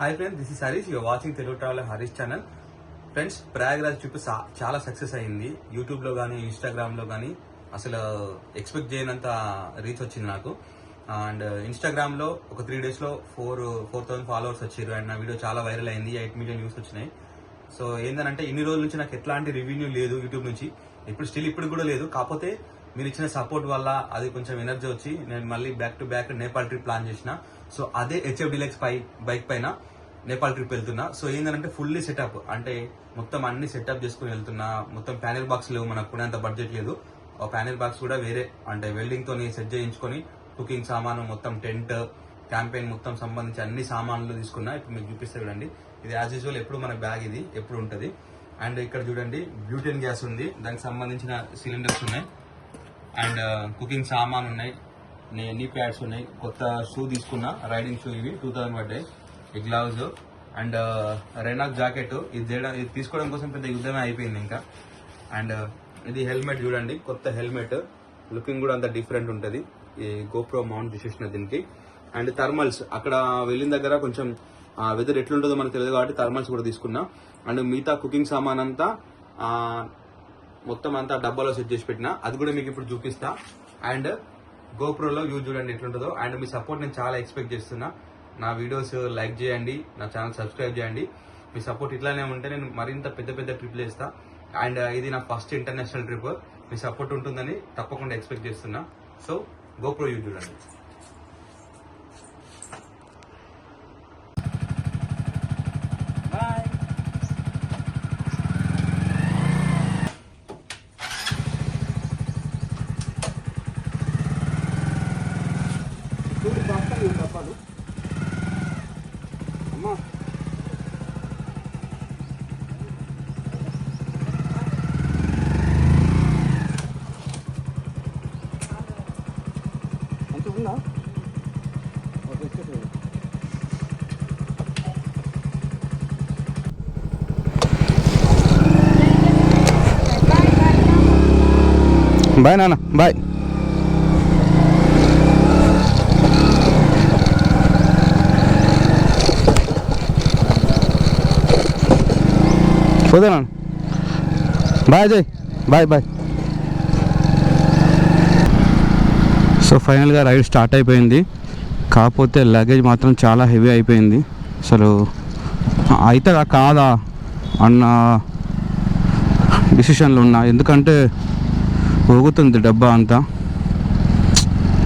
Hi friends this is Harish your watching Telugu travel Harish channel friends Prayagraj trip చాలా success అయింది యూట్యూబ్లో కానీ ఇన్స్టాగ్రామ్లో కానీ అసలు ఎక్స్పెక్ట్ చేయనంత రీచ్ వచ్చింది నాకు అండ్ ఇన్స్టాగ్రామ్లో ఒక త్రీ డేస్లో ఫోర్ ఫోర్ థౌసండ్ ఫాలోవర్స్ వచ్చారు అండ్ నా వీడియో చాలా వైరల్ అయింది ఎయిట్ మిలియన్ వ్యూస్ వచ్చినాయి సో ఏంటంటే ఇన్ని రోజుల నుంచి నాకు ఎట్లాంటి రెవెన్యూ లేదు యూట్యూబ్ నుంచి. ఇప్పుడు స్టిల్ ఇప్పుడు కూడా లేదు. కాకపోతే మీరు ఇచ్చిన సపోర్ట్ వల్ల అది కొంచెం ఎనర్జీ వచ్చి నేను మళ్ళీ back to back Nepal trip plan చేసిన. సో అదే హెచ్ఎఫ్ డిలెక్స్ పై బైక్ పైన నేపాల్ ట్రిప్ వెళ్తున్నా. సో ఏంటంటే ఫుల్లీ సెటప్ అంటే మొత్తం అన్ని సెటప్ చేసుకుని వెళ్తున్నా. మొత్తం ప్యానెల్ బాక్స్ లేవు మనకు కొనేంత బడ్జెట్ లేదు. ఆ ప్యానెల్ బాక్స్ కూడా వేరే. అంటే వెల్డింగ్తో సెట్ చేయించుకొని కుకింగ్ సామాను మొత్తం టెంట్ క్యాంపెయిన్ మొత్తం సంబంధించి అన్ని సామాన్లు తీసుకున్నా. ఇప్పుడు మీకు చూపిస్తే చూడండి. ఇది యాజ్ యూజువల్ ఎప్పుడు మన బ్యాగ్ ఇది ఎప్పుడు ఉంటుంది. అండ్ ఇక్కడ చూడండి బ్యూటెన్ గ్యాస్ ఉంది. దానికి సంబంధించిన సిలిండర్స్ ఉన్నాయి. అండ్ కుకింగ్ సామాన్ ఉన్నాయి. నే- నీ ప్యాడ్స్ ఉన్నాయి. కొత్త షూ తీసుకున్నా. రైడింగ్ షూ ఇవి టూ థౌసండ్ పడ్డాయి. ఈ గ్లౌజ్ అండ్ రెనాక్ జాకెట్ ఇది చేయడం ఇది తీసుకోవడం కోసం పెద్ద యుద్ధమే అయిపోయింది ఇంకా. అండ్ ఇది హెల్మెట్ చూడండి. కొత్త హెల్మెట్ లుకింగ్ కూడా అంత డిఫరెంట్ ఉంటుంది. ఈ గోప్రో మౌంట్ చేసేసిన దీనికి. అండ్ థర్మల్స్ అక్కడ వెళ్ళిన దగ్గర కొంచెం వెదర్ ఎట్లుంటుందో మనకు తెలియదు కాబట్టి థర్మల్స్ కూడా తీసుకున్నా. అండ్ మిగతా కుకింగ్ సామాన్ అంతా మొత్తం అంతా డబ్బాలో సెట్ చేసి పెట్టిన. అది కూడా మీకు ఇప్పుడు చూపిస్తా. అండ్ గోప్రోలో యూజ్ చూడండి ఎట్లుంటుందో. అండ్ మీ సపోర్ట్ నేను చాలా ఎక్స్పెక్ట్ చేస్తున్నా. నా వీడియోస్ లైక్ చేయండి. నా ఛానల్ సబ్స్క్రైబ్ చేయండి. మీ సపోర్ట్ ఇట్లానే ఉంటే నేను మరింత పెద్ద పెద్ద ట్రిప్లు వేస్తా అండ్ ఇది నా ఫస్ట్ ఇంటర్నేషనల్ ట్రిప్. మీ సపోర్ట్ ఉంటుందని తప్పకుండా ఎక్స్పెక్ట్ చేస్తున్నా. సో గోప్రో యూజ్ చూడండి. బాయ్ నాన్న బాయ్ పోతే నాన్న bye Ajay bye bye so ఫైనల్గా రైడ్ స్టార్ట్ అయిపోయింది. కాకపోతే లగేజ్ మాత్రం చాలా హెవీ అయిపోయింది. అసలు అవుతుందా కాదా అన్న డిసిషన్లు ఉన్నా ఎందుకంటే ఊగుతుంది డబ్బా అంతా.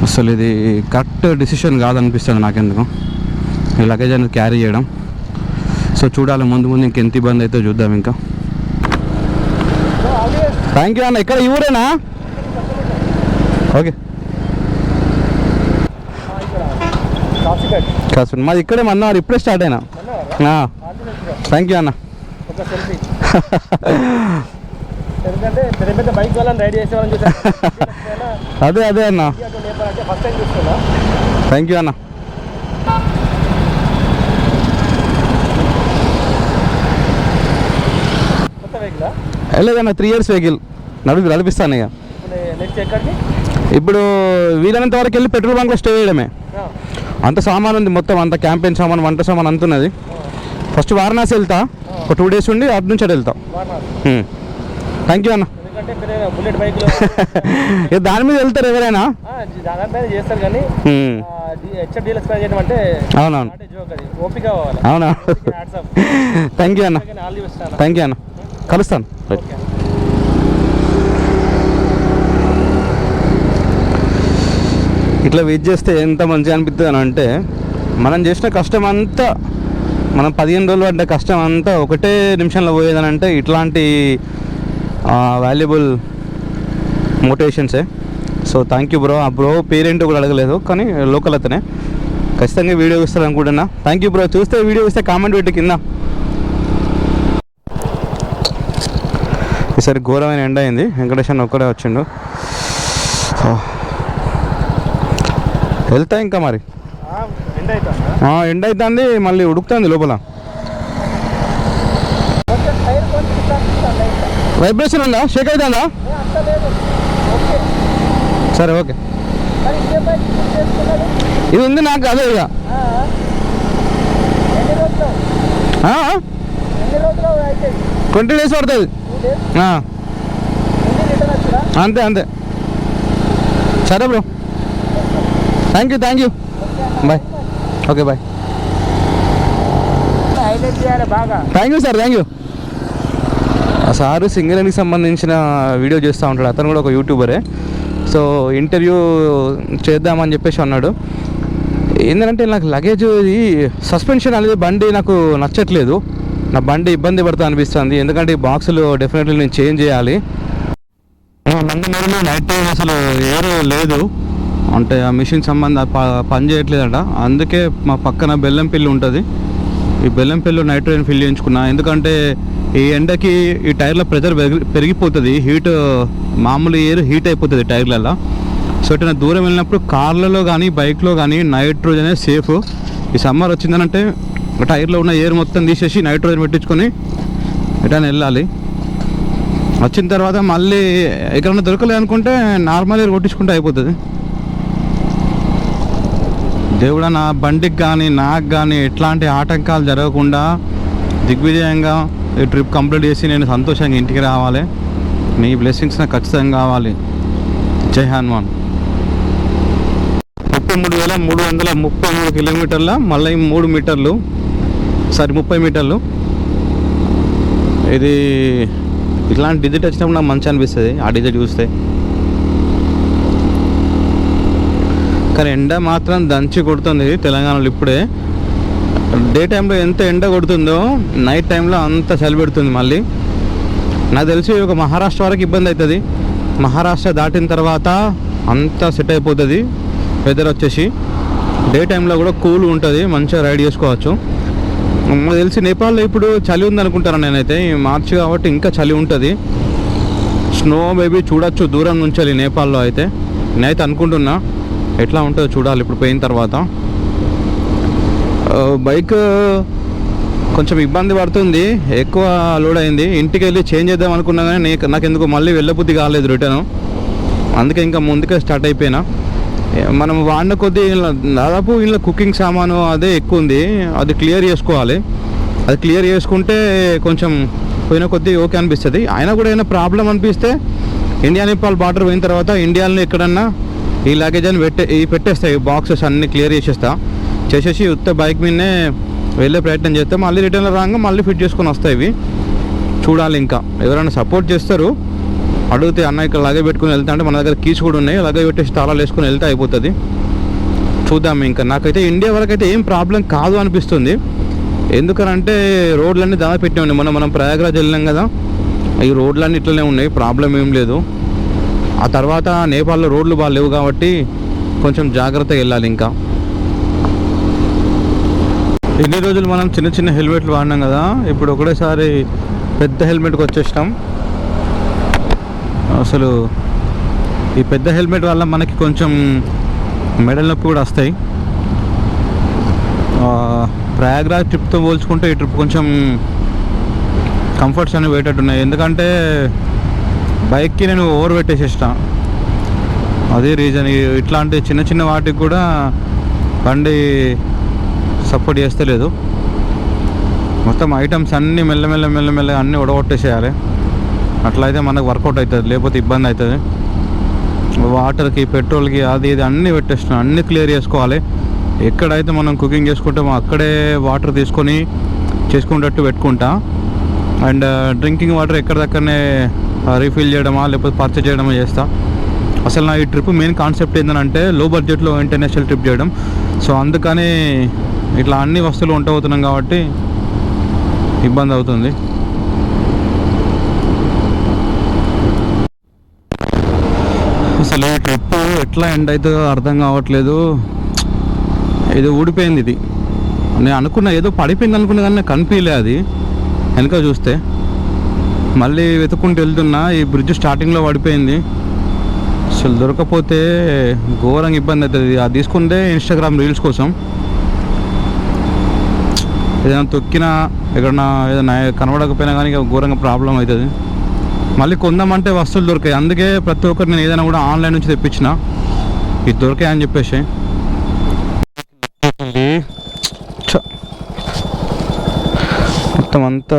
అసలు ఇది కరెక్ట్ డిసిషన్ కాదనిపిస్తుంది నాకెందుకు. ఈ లగేజ్ అనేది క్యారీ చేయడం. సో చూడాలి ముందు ముందు ఇంకెంత ఇబ్బంది అయితే చూద్దాం ఇంకా. థ్యాంక్ యూ అన్న ఇక్కడ ఈ ఊరేనా? ఓకే కాసు మాది ఇక్కడే మన్నారు ఇప్పుడే స్టార్ట్ అయినా. థ్యాంక్ యూ అన్న. ఎందుకంటే పెద్ద పెద్ద బైక్ వాళ్ళని రైడ్ చూసాను. అదే అదే అన్న. ఫస్ట్ టైం చూస్తున్నా. థ్యాంక్ యూ అన్న. లేదన్న త్రీ ఇయర్స్ వెహికల్ నడుపు నడిపిస్తాను ఇక. ఇప్పుడు వీలైనంత వరకు వెళ్ళి పెట్రోల్ బంక్లో స్టే చేయడమే. అంత సామాన్ ఉంది మొత్తం అంత క్యాంపెయిన్ సామాన్ వంట సామాన్ అంత ఉన్నది ఫస్ట్ వారణాసి వెళ్తా. ఒక టూ డేస్ ఉండి అటు నుంచి అటు వెళ్తా. థ్యాంక్ యూ అన్న. బుల్లెట్ బైక్లో దాని మీద వెళ్తారు ఎవరైనా? దాని మీద చేస్తారు కానీ. హెచ్ఎఫ్ డీలర్స్ పై చేయడం అంటే అవునవును. అంటే ఓపిక కావాలి. అవునా? థ్యాంక్ యూ అన్న. థ్యాంక్ యూ అన్న. కలుస్తాను. ఇట్లా వెయిట్ చేస్తే ఎంత మంచిగా అనిపిస్తుంది అని అంటే మనం చేసిన కష్టం అంతా మనం పదిహేను రోజులు పడ్డ కష్టం అంతా ఒకటే నిమిషంలో పోయేదని అంటే ఇట్లాంటి వాల్యుబుల్ మోటివేషన్సే సో థ్యాంక్ యూ బ్రో ఆ బ్రో పేరెంట్ కూడా అడగలేదు కానీ లోకల్ అతనే. ఖచ్చితంగా వీడియో ఇస్తారు అనుకుంటున్నా థ్యాంక్ యూ బ్రో చూస్తే వీడియో ఇస్తే కామెంట్ పెట్టి కింద. ఈసారి ఘోరమైన ఎండ అయింది. వెంకటేశ్వర ఒక్కడే వచ్చిండు. వెళ్తా ఇంకా మరి. ఎండ అవుతుంది. మళ్ళీ ఉడుకుతుంది లోపల. వైబ్రేషన్ ఉందా? షేక్ అవుతుందా సరే ఓకే. ఇది ఉంది నాకు అదే ఇక. ట్వంటీ డేస్ పడుతుంది. అంతే అంతే. సరే bro. Thank you thank you bye okay bye thank you sir thank you sir సింగరేణికి సంబంధించిన వీడియో చేస్తూ ఉంటాడు. అతను కూడా ఒక యూట్యూబరే. సో ఇంటర్వ్యూ చేద్దామని చెప్పేసి అన్నాడు. ఏంటంటే నాకు లగేజ్ ఇది సస్పెన్షన్ అనేది బండి నాకు నచ్చట్లేదు. నా బండి ఇబ్బంది పడుతూ అనిపిస్తుంది. ఎందుకంటే ఈ బాక్సులు డెఫినెట్లీ నేను చేంజ్ చేయాలి. నందమూరిలో నైట్ టైం అసలు ఏరో లేదు. అంటే ఆ మిషన్ సంబంధ ప- పని చేయట్లేదంట. అందుకే మా పక్కన బెల్లంపల్లి ఉంటుంది. ఈ బెల్లంపల్లి నైట్ ట్రైన్ ఫిల్ చేయించుకున్నా. ఎందుకంటే ఈ ఎండకి ఈ టైర్ల ప్రెజర్ పెరిగి- పెరిగిపోతుంది హీట్ మామూలు ఎయిర్ హీట్ అయిపోతుంది టైర్లలో సో ఎటైనా దూరం వెళ్ళినప్పుడు కార్లలో కానీ బైక్లో కానీ నైట్రోజన్ అనేది సేఫ్. ఈ సమ్మర్ వచ్చిందనంటే టైర్లో ఉన్న ఎయిర్ మొత్తం తీసేసి నైట్రోజన్ పెట్టించుకొని ఎటైనా వెళ్ళాలి. వచ్చిన తర్వాత మళ్ళీ ఎక్కడన్నా దొరకలేదు అనుకుంటే నార్మల్ ఎయిర్ కొట్టించుకుంటే అయిపోతుంది. దేవుడా నా బండికి కానీ నాకు కానీ ఎట్లాంటి ఆటంకాలు జరగకుండా దిగ్విజయంగా ఈ ట్రిప్ కంప్లీట్ చేసి నేను సంతోషంగా ఇంటికి రావాలి. మీ బ్లెస్సింగ్స్ నాకు ఖచ్చితంగా కావాలి. జై హనుమాన్. ముప్పై మూడు వేల మూడు వందల ముప్పై మూడు కిలోమీటర్ల మళ్ళీ మూడు మీటర్లు సారీ ముప్పై మీటర్లు. ఇది ఇట్లాంటి డిజిట్ వచ్చినప్పుడు నాకు మంచి అనిపిస్తుంది ఆ డిజిట్ చూస్తే. కానీ ఎండ మాత్రం దంచి కొడుతుంది తెలంగాణలో ఇప్పుడే. డే టైంలో ఎంత ఎండ కొడుతుందో నైట్ టైంలో అంత చలి పెడుతుంది మళ్ళీ. నాకు తెలిసి ఒక మహారాష్ట్ర వరకు ఇబ్బంది అవుతుంది మహారాష్ట్ర దాటిన తర్వాత అంతా సెట్ అయిపోతుంది వెదర్ వచ్చేసి. డే టైంలో కూడా కూల్ ఉంటుంది మంచిగా రైడ్ చేసుకోవచ్చు. నాకు తెలిసి నేపాల్లో ఇప్పుడు చలి ఉంది అనుకుంటాను నేనైతే. ఈ మార్చి కాబట్టి ఇంకా చలి ఉంటుంది. స్నో మేబీ చూడొచ్చు దూరం నుంచి నేపాల్లో అయితే. నేనైతే అనుకుంటున్నా ఎట్లా ఉంటుందో చూడాలి ఇప్పుడు పోయిన తర్వాత. బైక్ కొంచెం ఇబ్బంది పడుతుంది. ఎక్కువ లోడ్ అయింది. ఇంటికి వెళ్ళి చేంజ్ చేద్దాం అనుకున్నా కానీ నాకు ఎందుకు మళ్ళీ వెళ్ళబుద్ధి కాలేదు రిటర్న్. అందుకే ఇంకా ముందుకే స్టార్ట్ అయిపోయినా. మనం వాడిన కొద్దీ దాదాపు ఇంట్లో కుకింగ్ సామాను అదే ఎక్కువ ఉంది. అది క్లియర్ చేసుకోవాలి. అది క్లియర్ చేసుకుంటే కొంచెం పోయిన కొద్దీ ఓకే అనిపిస్తుంది. అయినా కూడా ఏమైనా ప్రాబ్లం అనిపిస్తే ఇండియా నేపాల్ బార్డర్ పోయిన తర్వాత ఇండియాలో ఎక్కడన్నా ఈ లగేజ్ అని పెట్టే ఈ పెట్టేస్తాయి బాక్సెస్ అన్నీ క్లియర్ చేసేస్తా. చేసేసి ఉత్త బైక్ మీదనే వెళ్ళే ప్రయత్నం చేస్తే మళ్ళీ రిటర్న్ రాగా మళ్ళీ ఫిట్ చేసుకొని వస్తాయి ఇవి. చూడాలి ఇంకా. ఎవరైనా సపోర్ట్ చేస్తారు అడిగితే అన్న ఇక్కడ లగే పెట్టుకుని వెళ్తా అంటే మన దగ్గర కీస్ కూడా ఉన్నాయి. లగే పెట్టేసి తాళాలు వేసుకుని వెళ్తే అయిపోతుంది. చూద్దాం ఇంకా. నాకైతే ఇండియా వరకు అయితే ఏం ప్రాబ్లం కాదు అనిపిస్తుంది. ఎందుకనంటే రోడ్లన్నీ దాదాపు పెట్టే ఉన్నాయి. మనం మనం ప్రయాగరాజ్ వెళ్ళాం కదా ఈ రోడ్లన్నీ ఇట్లనే ఉన్నాయి. ప్రాబ్లం ఏం లేదు. ఆ తర్వాత నేపాల్లో రోడ్లు బాగా లేవు కాబట్టి కొంచెం జాగ్రత్తగా వెళ్ళాలి ఇంకా. ఎన్ని రోజులు మనం చిన్న చిన్న హెల్మెట్లు వాడినాం కదా ఇప్పుడు ఒకటేసారి పెద్ద హెల్మెట్కి వచ్చేసినాం. అసలు ఈ పెద్ద హెల్మెట్ వల్ల మనకి కొంచెం మెడల్ నొప్పి కూడా వస్తాయి. ప్రయాగ్రాజ్ ట్రిప్తో పోల్చుకుంటే ఈ ట్రిప్ కొంచెం కంఫర్ట్స్ అనేవి వేటట్టు ఉన్నాయి ఎందుకంటే బైక్కి నేను ఓవర్ పెట్టేసేసిన. అదే రీజన్. ఇట్లాంటి చిన్న చిన్న వాటికి కూడా బండి సపోర్ట్ చేస్తలేదు మొత్తం ఐటమ్స్ అన్నీ మెల్లమెల్ల మెల్లమెల్ల అన్నీ ఉడగొట్టేసేయాలి. అట్లయితే మనకు వర్కౌట్ అవుతుంది లేకపోతే ఇబ్బంది అవుతుంది. వాటర్కి పెట్రోల్కి అది ఇది అన్నీ పెట్టేస్తున్నాం అన్నీ క్లియర్ చేసుకోవాలి. ఎక్కడైతే మనం కుకింగ్ చేసుకుంటామో అక్కడే వాటర్ తీసుకొని చేసుకునేటట్టు పెట్టుకుంటా. అండ్ డ్రింకింగ్ వాటర్ ఎక్కడిదక్కడనే రీఫిల్ చేయడమా లేకపోతే పర్చేజ్ చేయడమా చేస్తా. అసలు నా ఈ ట్రిప్ మెయిన్ కాన్సెప్ట్ ఏంటంటే లో బడ్జెట్లో ఇంటర్నేషనల్ ట్రిప్ చేయడం. సో అందుకని ఇట్లా అన్ని వస్తువులు వంట అవుతున్నాం కాబట్టి ఇబ్బంది అవుతుంది. అసలు ఈ ట్రిప్ ఎట్లా ఎండ్ అవుతుందో అర్థం కావట్లేదు. ఇది ఊడిపోయింది ఇది. నేను అనుకున్న ఏదో పడిపోయింది అనుకున్నా కానీ నాకు కనిపించలే అది. వెనక చూస్తే. మళ్ళీ వెతుక్కుంటూ వెళ్తున్నా ఈ బ్రిడ్జ్ స్టార్టింగ్లో పడిపోయింది. అసలు దొరకపోతే ఘోరంగా ఇబ్బంది అవుతుంది. అది తీసుకుంటే ఇన్స్టాగ్రామ్ రీల్స్ కోసం. ఏదైనా తొక్కినా ఎక్కడన్నా ఏదైనా కనబడకపోయినా కానీ ఘోరంగా ప్రాబ్లం అవుతుంది. మళ్ళీ కొందామంటే వస్తువులు దొరికాయి. అందుకే ప్రతి ఒక్కరు నేను ఏదైనా కూడా ఆన్లైన్ నుంచి తెప్పించిన. ఇది దొరికాయి అని చెప్పేసి. మొత్తం అంతా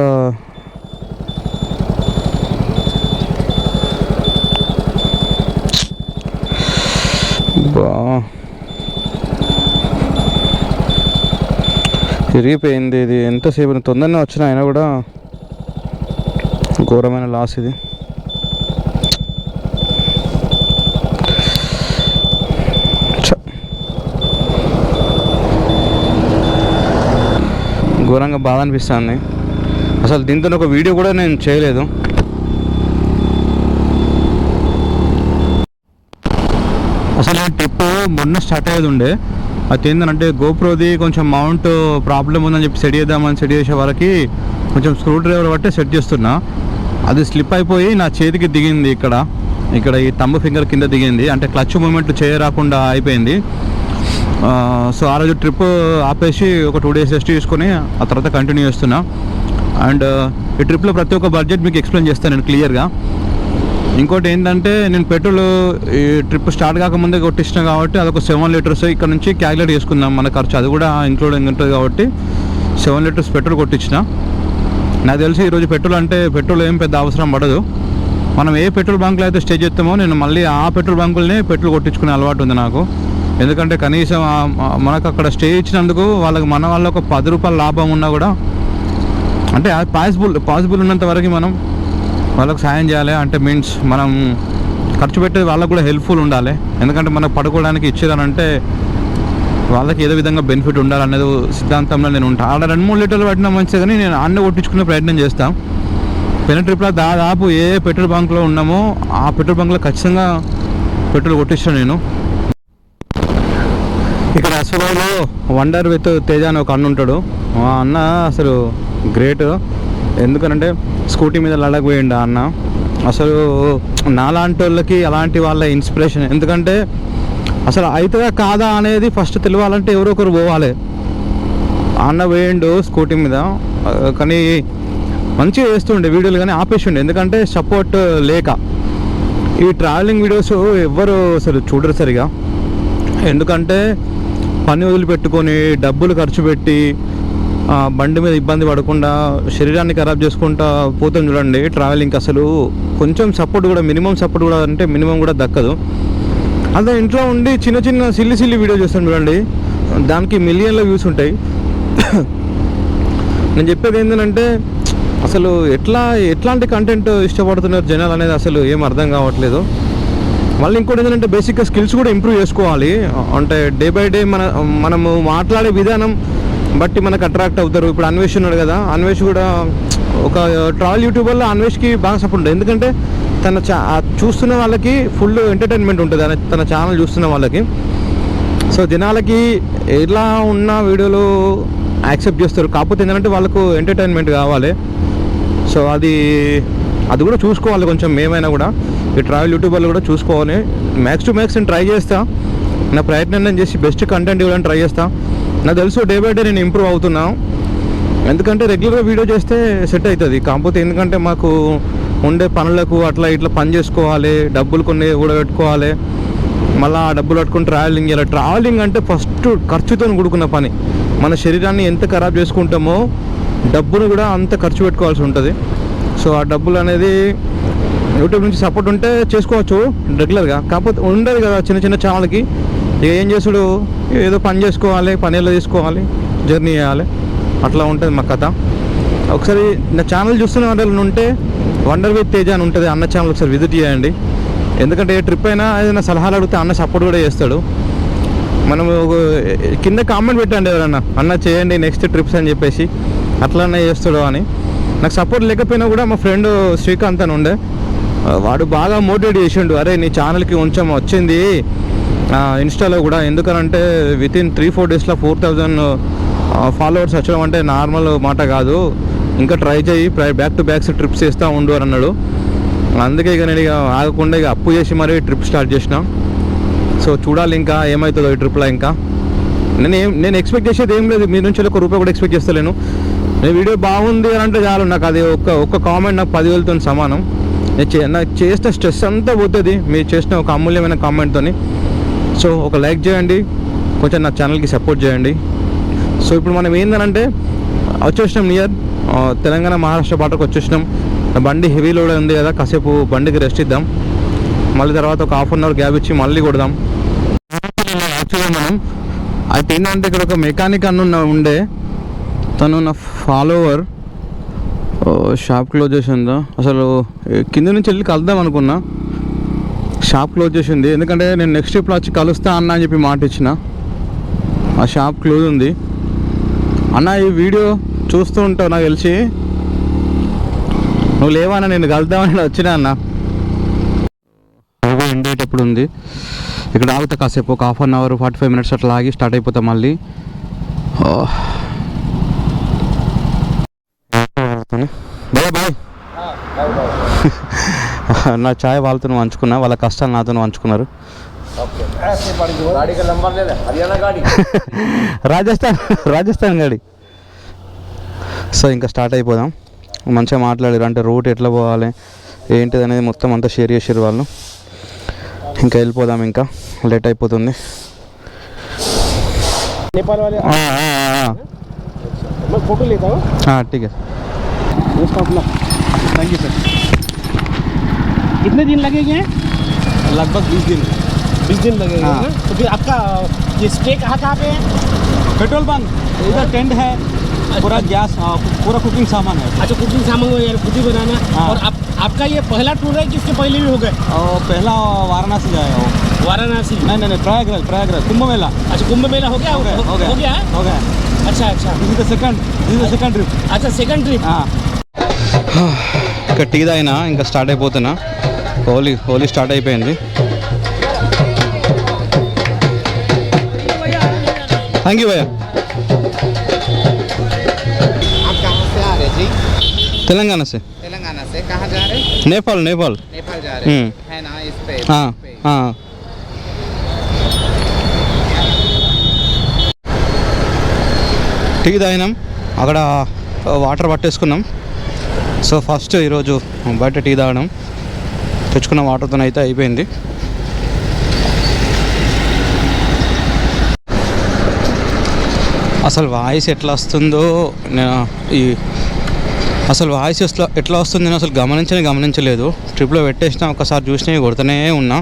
తిరిగిపోయింది ఇది. ఎంతసేపు తొందరనే వచ్చిన అయినా కూడా ఘోరమైన లాస్ ఇది. ఘోరంగా బాధ అనిపిస్తుంది. అసలు దీంతో ఒక వీడియో కూడా నేను చేయలేదు. అసలు ట్రిప్ మొన్న స్టార్ట్ అయ్యేది ఉండే. అది ఏంటంటే గోప్రోది కొంచెం మౌంట్ ప్రాబ్లం ఉందని చెప్పి సెట్ చేద్దామని సెట్ చేసే వరకు కొంచెం స్క్రూ డ్రైవర్ బట్టి సెట్ చేస్తున్నా. అది స్లిప్ అయిపోయి నా చేతికి దిగింది ఇక్కడ. ఇక్కడ ఈ తమ్ము ఫింగర్ కింద దిగింది. అంటే క్లచ్ మూమెంట్ చేయరాకుండా అయిపోయింది. సో ఆ రోజు ట్రిప్ ఆపేసి ఒక టూ డేస్ రెస్ట్ తీసుకొని ఆ తర్వాత కంటిన్యూ చేస్తున్నా. అండ్ ఈ ట్రిప్లో ప్రతి ఒక్క బడ్జెట్ మీకు ఎక్స్ప్లెయిన్ చేస్తాను నేను క్లియర్గా. ఇంకోటి ఏంటంటే నేను పెట్రోల్ ఈ ట్రిప్ స్టార్ట్ కాకముందే కొట్టించిన కాబట్టి అదొక సెవెన్ లీటర్స్ ఇక్కడ నుంచి క్యాలిక్యులేట్ చేసుకుందాం మన ఖర్చు. అది కూడా ఇంక్లూడింగ్ ఉంటుంది కాబట్టి సెవెన్ లీటర్స్ పెట్రోల్ కొట్టించిన. నాకు తెలిసి ఈరోజు పెట్రోల్ అంటే పెట్రోల్ ఏం పెద్ద అవసరం పడదు. మనం ఏ పెట్రోల్ బంక్లో అయితే స్టే చేస్తామో నేను మళ్ళీ ఆ పెట్రోల్ బంకులనే పెట్రోల్ కొట్టించుకునే అలవాటు ఉంది నాకు. ఎందుకంటే కనీసం మనకు అక్కడ స్టే ఇచ్చినందుకు వాళ్ళకి మన వాళ్ళ ఒక పది రూపాయల లాభం ఉన్నా కూడా అంటే పాసిబుల్ పాసిబుల్ ఉన్నంత వరకు మనం వాళ్ళకి సాయం చేయాలి అంటే మీన్స్ మనం ఖర్చు పెట్టేది వాళ్ళకు కూడా హెల్ప్ఫుల్ ఉండాలి. ఎందుకంటే మనకు పడుకోవడానికి ఇచ్చారనంటే వాళ్ళకి ఏదో విధంగా బెనిఫిట్ ఉండాలనేది సిద్ధాంతంలో నేను ఉంటాను ఆడ రెండు మూడు లీటర్లు పట్టినా మంచిది కానీ నేను అన్న కొట్టించుకునే ప్రయత్నం చేస్తాను పెన ట్రిప్లో దాదాపు ఏ పెట్రోల్ బంక్లో ఉన్నామో ఆ పెట్రోల్ బంక్లో ఖచ్చితంగా పెట్రోల్ కొట్టిస్తాను నేను. ఇక్కడ అసలు వండర్ విత్ తేజ అని ఒక అన్న ఉంటాడు. ఆ అన్న అసలు గ్రేట్ ఎందుకనంటే స్కూటీ మీద లడక్ పోయిండు ఆ అన్న. అసలు నాలాంటి వాళ్ళకి అలాంటి వాళ్ళ ఇన్స్పిరేషన్. ఎందుకంటే అసలు అవుతుందా కాదా అనేది ఫస్ట్ తెలియాలంటే ఎవరో ఒకరు పోవాలి. అన్న పోయిండు స్కూటీ మీద. కానీ మంచిగా చేస్తుండే వీడియోలు కానీ ఆపేసిండే. ఎందుకంటే సపోర్ట్ లేక. ఈ ట్రావెలింగ్ వీడియోస్ ఎవ్వరు అసలు చూడరు సరిగా. ఎందుకంటే పని వదిలిపెట్టుకొని డబ్బులు ఖర్చు పెట్టి బండి మీద ఇబ్బంది పడకుండా శరీరాన్ని ఖరాబ్ చేసుకుంటా పోతాం చూడండి ట్రావెలింగ్కి అసలు. కొంచెం సపోర్ట్ కూడా మినిమం సపోర్ట్ కూడా అంటే మినిమం కూడా దక్కదు. అదే ఇంట్లో ఉండి చిన్న చిన్న సిల్లి సిల్లి వీడియో చూస్తాం చూడండి. దానికి మిలియన్ల వ్యూస్ ఉంటాయి. నేను చెప్పేది ఏంటంటే అసలు ఎట్లా ఎట్లాంటి కంటెంట్ ఇష్టపడుతున్నారు జనాలు అనేది అసలు ఏం అర్థం కావట్లేదు. మళ్ళీ ఇంకోటి ఏంటంటే బేసిక్గా స్కిల్స్ కూడా ఇంప్రూవ్ చేసుకోవాలి. అంటే డే బై డే మన మనము మాట్లాడే విధానం బట్టి మనకు అట్రాక్ట్ అవుతారు. ఇప్పుడు అన్వేష్ ఉన్నాడు కదా అన్వేష్ కూడా ఒక ట్రావెల్ యూట్యూబర్లో అన్వేష్కి బాగా సపోర్ట్ ఉంటుంది. ఎందుకంటే తన చా చూస్తున్న వాళ్ళకి ఫుల్ ఎంటర్టైన్మెంట్ ఉంటుంది. తన- తన ఛానల్ చూస్తున్న వాళ్ళకి. సో జనాలకి ఎలా ఉన్న వీడియోలు యాక్సెప్ట్ చేస్తారు. కాకపోతే ఏంటంటే వాళ్ళకు ఎంటర్టైన్మెంట్ కావాలి. సో అది అది కూడా చూసుకోవాలి కొంచెం మేమైనా కూడా. ఈ ట్రావెల్ యూట్యూబర్లు కూడా చూసుకోవాలి. మ్యాక్స్ టు మ్యాక్స్ నేను ట్రై చేస్తా. నా ప్రయత్నం నేను చేసి బెస్ట్ కంటెంట్ ఇవ్వడానికి ట్రై చేస్తాను నాకు తెలుసు డే బై డే నేను ఇంప్రూవ్ అవుతున్నా. ఎందుకంటే రెగ్యులర్గా వీడియో చేస్తే సెట్ అవుతుంది కాకపోతే ఎందుకంటే మాకు ఉండే పనులకు అట్లా ఇట్లా పని చేసుకోవాలి డబ్బులు కొన్ని కూడా పెట్టుకోవాలి మళ్ళీ ఆ డబ్బులు పట్టుకుని ట్రావెలింగ్ చేయాలి. ట్రావెలింగ్ అంటే ఫస్ట్ ఖర్చుతో కూడుకున్న పని. మన శరీరాన్ని ఎంత ఖరాబ్ చేసుకుంటామో డబ్బును కూడా అంత ఖర్చు పెట్టుకోవాల్సి ఉంటుంది. సో ఆ డబ్బులు అనేది యూట్యూబ్ నుంచి సపోర్ట్ ఉంటే చేసుకోవచ్చు రెగ్యులర్గా కాకపోతే ఉండదు కదా చిన్న చిన్న ఛానల్కి ఇక ఏం చేసుడు? ఏదో పని చేసుకోవాలి పనిలో తీసుకోవాలి జర్నీ చేయాలి. అట్లా ఉంటుంది మా కథ. ఒకసారి నా ఛానల్ చూస్తున్న వాళ్ళు ఉంటే వండర్ విత్ తేజ అని ఉంటుంది అన్న ఛానల్ ఒకసారి విజిట్ చేయండి. ఎందుకంటే ఏ ట్రిప్ అయినా ఏదైనా సలహాలు అడిగితే అన్న సపోర్ట్ కూడా చేస్తాడు. మనం కింద కామెంట్ పెట్టండి ఎవరన్నా అన్న చేయండి నెక్స్ట్ ట్రిప్స్ అని చెప్పేసి. అట్లానే చేస్తాడు అని. నాకు సపోర్ట్ లేకపోయినా కూడా మా ఫ్రెండ్ శ్రీకాంత్ అని ఉండే. వాడు బాగా మోటివేట్ చేసిండు. అరే నీ ఛానల్కి కొంచెం వచ్చింది. ఇన్స్టాలో కూడా ఎందుకనంటే విత్ ఇన్ త్రీ ఫోర్ డేస్లో ఫోర్ థౌజండ్ ఫాలోవర్స్ వచ్చడం అంటే నార్మల్ మాట కాదు. ఇంకా ట్రై చేయి బ్యాక్ టు బ్యాక్స్ ట్రిప్స్ చేస్తూ ఉండు అని అన్నాడు. అందుకే ఇక నేను ఇక ఆగకుండా ఇక అప్పు చేసి మరీ ట్రిప్ స్టార్ట్ చేసిన. సో చూడాలి ఇంకా ఏమవుతుందో ఈ ట్రిప్లో ఇంకా. నేను ఏం నేను ఎక్స్పెక్ట్ చేసేది ఏం లేదు. మీ నుంచి ఒక రూపాయి కూడా ఎక్స్పెక్ట్ చేస్తలేను. నేను వీడియో బాగుంది అని అంటే చాలు. నాకు అది ఒక్క ఒక్క కామెంట్ నాకు పదివేలతో సమానం. నేను చే నాకు చేసిన స్ట్రెస్ అంతా పోతుంది. మీరు చేసిన ఒక అమూల్యమైన కామెంట్తోని సో ఒక లైక్ చేయండి కొంచెం నా ఛానల్కి సపోర్ట్ చేయండి. సో ఇప్పుడు మనం ఏంటంటే వచ్చేసినాం నియర్ తెలంగాణ మహారాష్ట్ర బాటకు వచ్చేసినాం. బండి హెవీ లోడ్ ఉంది కదా కాసేపు బండికి రెస్ట్ ఇద్దాం. మళ్ళీ తర్వాత ఒక హాఫ్ అన్ అవర్ గ్యాప్ ఇచ్చి మళ్ళీ కొడదాం. యాక్చువల్గా మనం అయితే ఏంటంటే ఇక్కడ ఒక మెకానిక్ అన్న ఉండే. తను నా ఫాలోవర్ షాప్ క్లోజ్ చేసిందా? అసలు కింద నుంచి వెళ్ళి కలుద్దాం అనుకున్నా. షాప్ క్లోజ్ చేసింది. ఎందుకంటే నేను నెక్స్ట్ ట్రిప్లో వచ్చి కలుస్తా అన్న అని చెప్పి మాట ఇచ్చిన. ఆ షాప్ క్లోజ్ ఉంది. అన్న ఈ వీడియో చూస్తూ ఉంటావు నాకు తెలిసి. నువ్వు లేవన్నా నేను కలుద్దామని వచ్చినా అన్న. బాగా ఎండ్ అయ్యేటప్పుడు ఉంది. ఇక్కడ ఆగుతా కాసేపు. ఒక half an hour forty five minutes అట్లా ఆగి స్టార్ట్ అయిపోతాం మళ్ళీ ఓ. బాయ్ బాయ్ నా ఛాయ్ వాళ్ళతో పంచుకున్నా వాళ్ళ కష్టాలు నాతో పంచుకున్నారు गाड़ी का नंबर ले ले हरियाणा गाड़ी రాజస్థాన్ రాజస్థాన్ గాడి సో ఇంకా స్టార్ట్ అయిపోదాం మంచిగా మాట్లాడారు అంటే రూట్ ఎట్లా పోవాలి ఏంటిది అనేది మొత్తం అంతా షేర్ చేసారు వాళ్ళు ఇంకా వెళ్ళిపోదాం ఇంకా లేట్ అయిపోతుంది नेपाल वाले ఆ, ఆ, ఆ, मैं फोटो लेता हूँ ఆ, ఠీక్ హై. उसका अपना थैंक यू सर कितने दिन लगेंगे लगभग बीस दिन बीस दिन लगेगा हाँ। ना? तो फिर आपका ये स्टे कहाँ कहाँ पे है पेट्रोल पंप इधर टेंट है पूरा गैस पूरा कुकिंग सामान है अच्छा कुकिंग सामान हो यार खुद ही बनाना हाँ। और आप आपका ये पहला टूर है कि इसके पहले भी हो गए और पहला वाराणसी जाएगा वो वाराणसी नहीं नहीं नहीं प्रयागराज प्रयागराज कुंभ मेला अच्छा कुंभ मेला हो गया हो गया हो गया हो गया है? हो गया अच्छा अच्छा this is the second this is the second trip अच्छा सेकंड ट्रिप ఇంకా టీ తాగినా ఇంకా స్టార్ట్ అయిపోతున్నా హోలీ హోలీ స్టార్ట్ అయిపోయింది థ్యాంక్ యూ భయ్యా आप कहाँ से आ रहे जी తెలంగాణ సే तेलंगाना से कहाँ जा रहे నేపాల్ నేపాల్ नेपाल जा रहे हम्म। है ना इस पे ఆ, पे। ఆ. టీ తాగినాం అక్కడ వాటర్ పట్టేసుకున్నాం సో ఫస్ట్ ఈరోజు బయట టీ తాగడం తెచ్చుకున్న వాటర్తో అయితే అయిపోయింది. అసలు వాయిస్ ఎట్లా వస్తుందో నేను ఈ అసలు వాయిస్ ఎట్లా ఎట్లా వస్తుంది నేను అసలు గమనించనే గమనించలేదు. ట్రిప్లో పెట్టేసిన ఒకసారి చూసినవి కొడుతూనే ఉన్నా.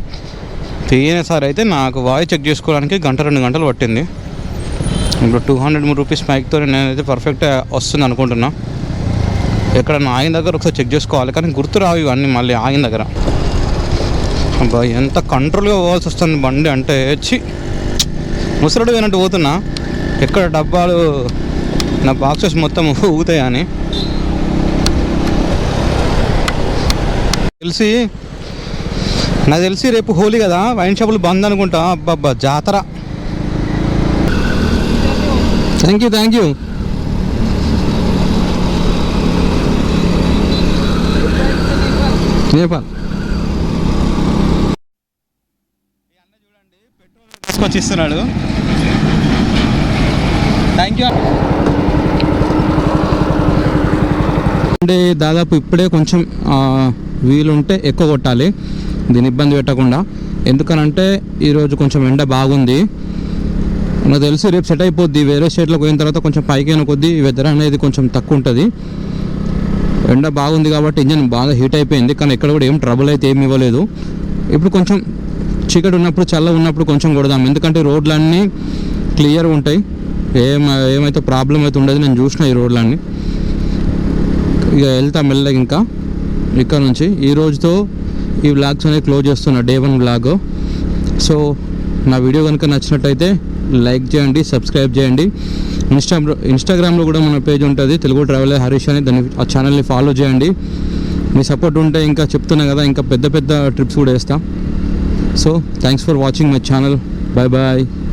తీయనిసారి అయితే నాకు వాయిస్ చెక్ చేసుకోవడానికి గంట రెండు గంటలు పట్టింది. ఇప్పుడు టూ హండ్రెడ్ రూపీస్ మైక్తో నేనైతే పర్ఫెక్ట్ వస్తుంది అనుకుంటున్నా. ఎక్కడ ఆయన ఆగిన దగ్గర ఒకసారి చెక్ చేసుకోవాలి కానీ గుర్తు రావు ఇవన్నీ మళ్ళీ ఆగిన దగ్గర. అబ్బా ఎంత కంట్రోల్గా పోవాల్సి వస్తుంది బండి అంటే వచ్చి ముసరుడు పోయినట్టు పోతున్నా. ఎక్కడ డబ్బాలు నా బాక్సెస్ మొత్తం ఊగుతాయని. తెలిసి నాకు తెలిసి రేపు హోలీ కదా వైన్ షాపులు బంద్ అనుకుంటా. అబ్బబ్బా జాతర. Thank you thank you Nepal తీసుకొచ్చి ఇస్తున్నాడు థ్యాంక్ యూ అంటే దాదాపు ఇప్పుడే కొంచెం వీలుంటే ఎక్కువ కొట్టాలి. దీని ఇబ్బంది పెట్టకుండా. ఎందుకనంటే ఈరోజు కొంచెం ఎండ బాగుంది. నాకు తెలిసి రేపు సెట్ అయిపోద్ది. వేరే స్టేట్లోకి పోయిన తర్వాత కొంచెం పైకైన కొద్దీ వెదర్ అనేది కొంచెం తక్కువ ఉంటుంది. ఎండ బాగుంది కాబట్టి ఇంజన్ బాగా హీట్ అయిపోయింది. కానీ ఎక్కడ కూడా ఏం ట్రబుల్ అయితే ఏమి ఇవ్వలేదు. ఇప్పుడు కొంచెం చీకటి ఉన్నప్పుడు చల్ల ఉన్నప్పుడు కొంచెం కొడదాం. ఎందుకంటే రోడ్లన్నీ క్లియర్ ఉంటాయి. ఏం ఏమైతే ప్రాబ్లం అయితే ఉండదు నేను చూసిన ఈ రోడ్లన్నీ. ఇక వెళ్తా మెల్లగా ఇంకా. ఇక్కడ నుంచి ఈ రోజుతో ఈ వ్లాగ్స్ అనేది క్లోజ్ చేస్తున్నా డే వన్ వ్లాగ్ సో నా వీడియో కనుక నచ్చినట్టయితే లైక్ చేయండి సబ్స్క్రైబ్ చేయండి. ఇన్స్టా ఇన్స్టాగ్రామ్లో కూడా మన పేజ్ ఉంటుంది తెలుగు ట్రావెలర్ హరీష్ అని. దాన్ని ఆ ఛానల్ని ఫాలో చేయండి. మీ సపోర్ట్ ఉంటే ఇంకా చెప్తున్నా కదా ఇంకా పెద్ద పెద్ద ట్రిప్స్ కూడా వేస్తాను so thanks for watching my channel. Bye bye